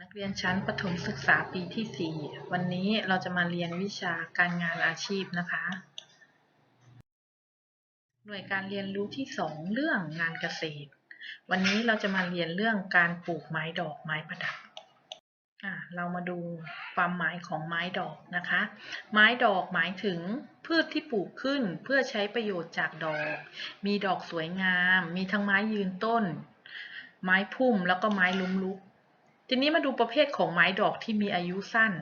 นักเรียนชั้นประถมศึกษาปีที่ 4 วันนี้เราจะมาเรียนวิชาการงานอาชีพนะคะ หน่วยการเรียนรู้ที่ 2 เรื่องงานเกษตร วันนี้เราจะมาเรียนเรื่องการปลูกไม้ดอกไม้ประดับเรามาดูความหมายของไม้ดอกนะคะ ไม้ดอกหมายถึงพืชที่ปลูกขึ้นเพื่อใช้ประโยชน์จากดอก มีดอกสวยงาม มีทั้งไม้ยืนต้น ไม้พุ่มแล้วก็ไม้ล้มลุก ทีนี้มาดูประเภทของไม้ดอกที่มีอายุสั้น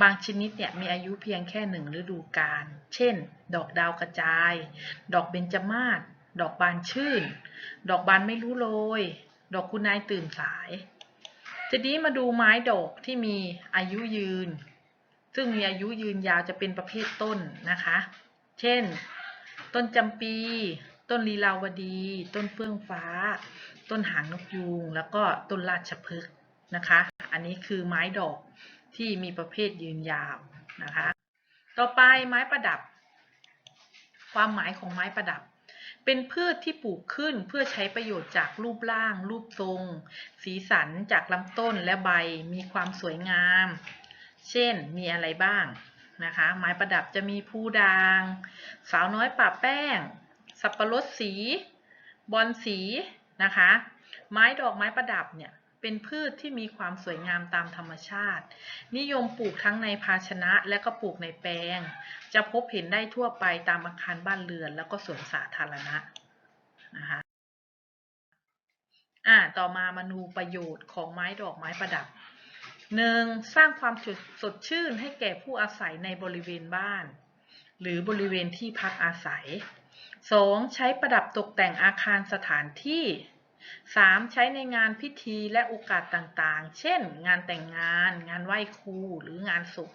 บางชนิดเนี่ยมีอายุเพียงแค่หนึ่งฤดูกาล เช่น ดอกดาวกระจาย ดอกเบญจมาศ ดอกบานชื่น ดอกบานไม่รู้โรย ดอกคุณนายตื่นสาย ทีนี้มาดูไม้ดอกที่มีอายุยืน ซึ่งมีอายุยืนยาวจะเป็นประเภทต้นนะคะ เช่น ต้นจำปี ต้นลีลาวดี ต้นเฟื่องฟ้า ต้นหางนกยูง แล้วก็ต้นราชพฤกษ์ นะคะ อันนี้คือไม้ดอกที่มีประเภทยืนยาวนะคะ ต่อไปไม้ประดับ ความหมายของไม้ประดับ เป็นพืชที่ปลูกขึ้นเพื่อใช้ประโยชน์จากรูปร่าง รูปทรง สีสันจากลำต้นและใบมีความสวยงาม เช่นมีอะไรบ้างนะคะไม้ประดับจะมีผู้ดาง สาวน้อยป่าแป้ง สับปะรดสี บอลสีนะคะ ไม้ดอกไม้ประดับเนี่ย เป็นพืชที่มีความสวยงามตามธรรมชาติ นิยมปลูกทั้งในภาชนะและก็ปลูกในแปลง จะพบเห็นได้ทั่วไปตามอาคารบ้านเรือน แล้วก็สวนสาธารณะนะคะอ่าต่อมามาดูประโยชน์ของไม้ดอกไม้ประดับหนึ่งสร้างความสดชื่นให้แก่ผู้อาศัยในบริเวณบ้าน หรือบริเวณที่พักอาศัย 2. ใช้ประดับตกแต่งอาคารสถานที่ 3. ใช้ในงานพิธีและโอกาสต่างๆ เช่น งานแต่งงาน งานไหว้ครู หรืองานศพ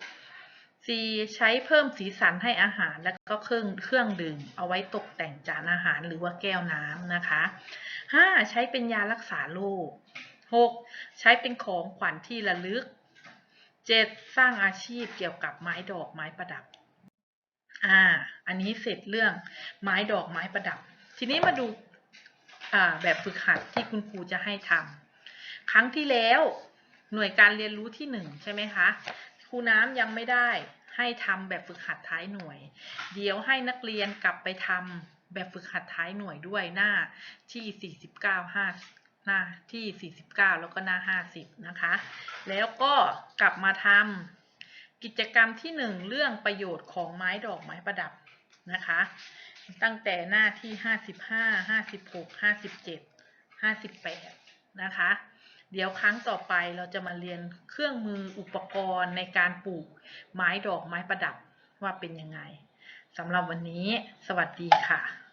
4. ใช้เพิ่มสีสันให้อาหารและก็เครื่องเครื่องดื่ม เอาไว้ตกแต่งจานอาหารหรือว่าแก้วน้ำนะคะ 5. ใช้เป็นยารักษาโรค 6. ใช้เป็นของขวัญที่ระลึก 7. สร้างอาชีพเกี่ยวกับไม้ดอกไม้ประดับ อ่า อันนี้เสร็จเรื่องไม้ดอกไม้ประดับ ทีนี้มาดู อ่าแบบฝึกหัดที่คุณครูจะให้ทำครั้งที่แล้วหน่วยการเรียนรู้ที่หนึ่งใช่ไหมคะครูน้ำยังไม่ได้ให้ทำแบบฝึกหัดท้ายหน่วย เดี๋ยวให้นักเรียนกลับไปทำแบบฝึกหัดท้ายหน่วยด้วยหน้าที่ 49 5หน้าที่ 49 แล้วก็หน้า 50 นะคะ แล้วก็กลับมาทำกิจกรรมที่ 1 เรื่องประโยชน์ของไม้ดอกไม้ประดับนะคะ ตั้งแต่หน้าที่ห้าสิบห้าห้าสิบหกห้าสิบเจ็ดห้าสิบแปดนะคะ เดี๋ยวครั้งต่อไปเราจะมาเรียนเครื่องมืออุปกรณ์ในการปลูกไม้ดอกไม้ประดับว่าเป็นยังไงสำหรับวันนี้ สวัสดีค่ะ